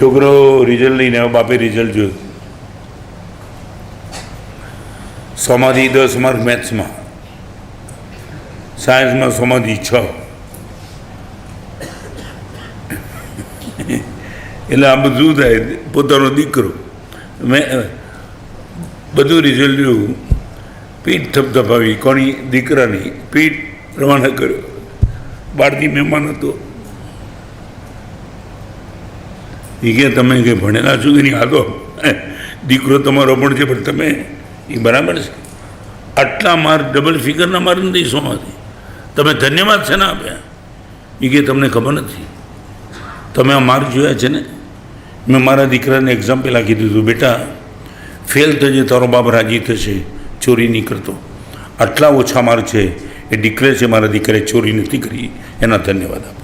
છોકરો રિઝલ્ટ લઈને આવ્યો, બાપે રિઝલ્ટ જોયું. સમાધિ દસ માર્ક મેથ્સમાં સાયન્સમાં સમાધિ છ. એટલે આ બધું થાય, પોતાનો દીકરો. મેં, બધું રિઝલ્ટ જોયું. પીઠ થપથપાવી કોની દીકરાની પીઠ રવાના કર્યો. બહારથી મહેમાન હતો. એ કે તમે કે ભણેલા છો કે નહીં? આ તો દીકરો તમારો પણ છે, પણ તમે એ બરાબર છે. આટલા માર્ક ડબલ ફિગરના માર્ક નથી શોમાંથી તમે ધન્યવાદ છે ને આપ્યા? એ કે તમને ખબર નથી. તમે આ માર્ક જોયા છે ને? મેં મારા દીકરાને એક્ઝામ્પલ આપી દીધું, બેટા ફેલ થજે, તારો બાપ રાજી થશે, ચોરી નહીં કરતો. આટલા ઓછા માર્ક છે, એ ડિક્લેર છે મારા દીકરાએ ચોરી નથી કરી. એના ધન્યવાદ આપો.